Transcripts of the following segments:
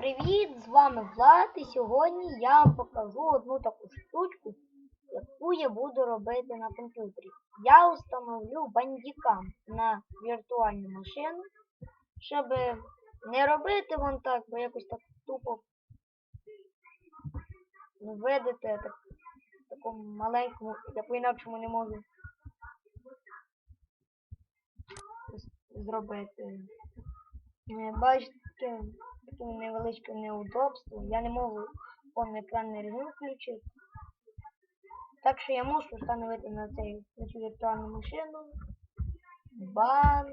Привіт, з вами Влад, і сьогодні я вам покажу одну таку штучку, яку я буду робити на комп'ютері. Я установлю бандікам на віртуальну машину, щоб не робити вон так, бо якось так тупо видите так, такому маленькому, я по-інакшому не можу зробити. Бачите, таке, таке невеличке неудобство. Я не можу повний екранний режим включити. Так що я мушу встановити на, цей, на цю віртуальну машину бандікам.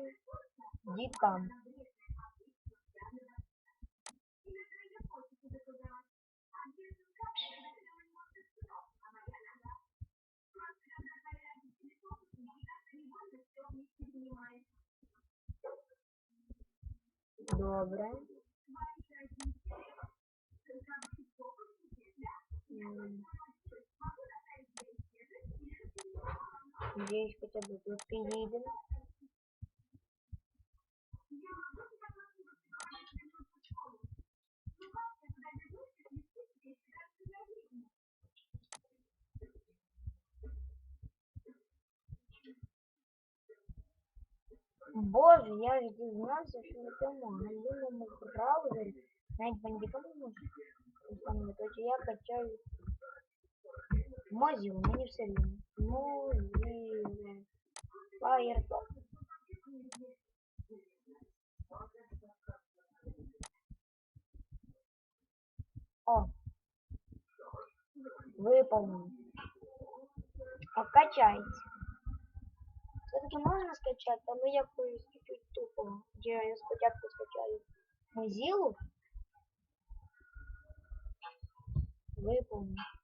Добре. Надеюсь, хотя бы тут приедем. Боже, я ж дізнався, що на цьому галімому браузері навіть бандикам не встановити. Я качаю Mozilla, мені все рівно. Mozilla. Firefox. О. Виповнено. А качається. Все-таки можна скачати, але якось чуть-чуть тупо. Де я спочатку скачаю Mozilla. Виповнено.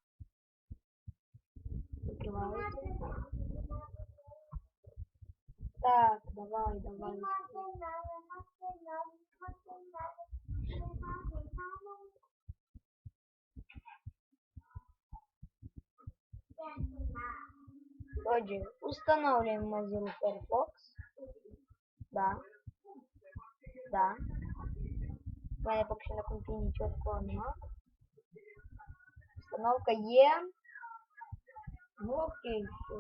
Закривається. Так, давай, давай. Отже, установлюємо Mozilla Firefox. Да. Да. Поки що на компі нічого такого нема. Установка є. Окей, все.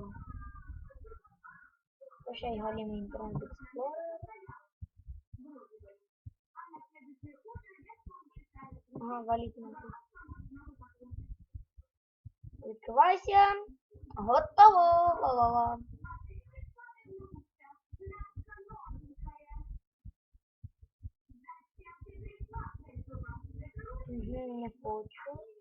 Пошай галімий інтернет Explorer. Ага, валить нахуй. Відкривайся. Готово. Ла-ла-ла. Угу, не хочу.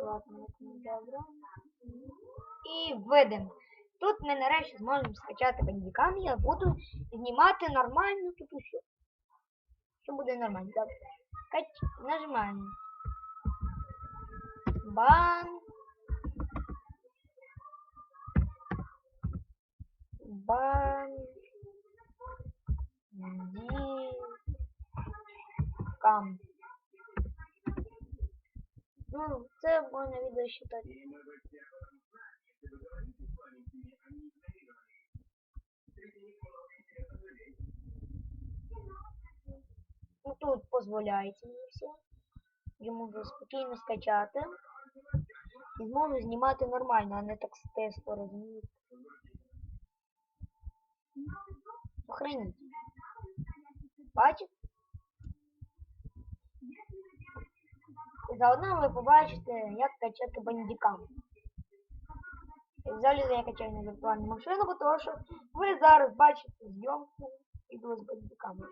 Ладно, це не добре. І видимо. Тут ми нарешті зможемо скачати бандікам. Я буду знімати нормально тут усе. Все буде нормально. Добре. Кач... Нажимаємо. Бан. Бан. Кам. Ну, це можна відео считати. Ну, тут дозволяється мені все. Я можу спокійно скачати. І зможу знімати нормально, а не так тесту, розумієте. Охреніть. Бачите? І заодно ви побачите, як качати бандікам. І взагалі я качаю на віртуальну машину, тому що ви зараз бачите зйомку відео з бандіками.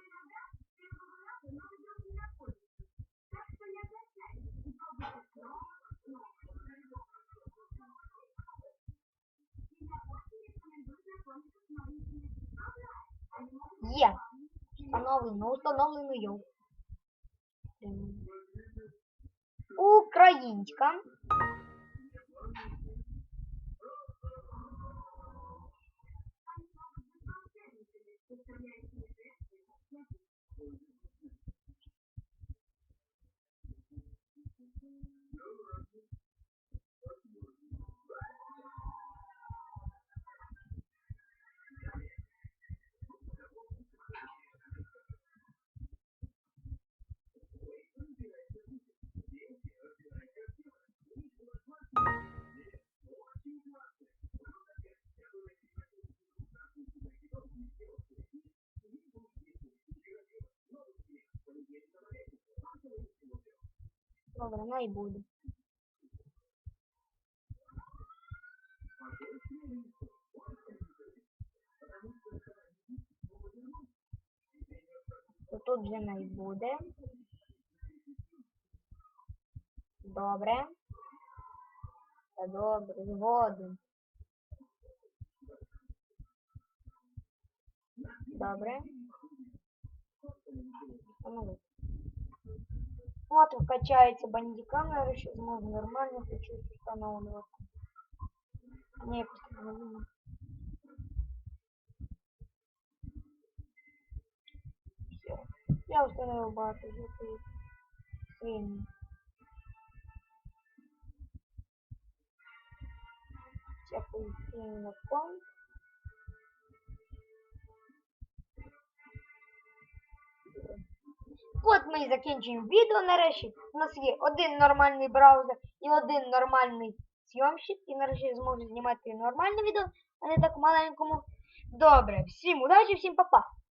Є. Встановлено, установлено його. Українська. Добре, най буде. То тут вже най буде. Добре. Та добре, згоден. Добре. Встановити. От вкачається бандикам, нарешті зможу нормально почути встановлювати. Ні, просто не видно. Все. Я установив багато жовтих свині. Всякую свинь на Ми і закінчуємо відео нарешті. У нас є один нормальний браузер і один нормальний зйомщик. І нарешті зможу знімати нормальне відео, а не так маленькому. Добре, всім удачі, всім па-па!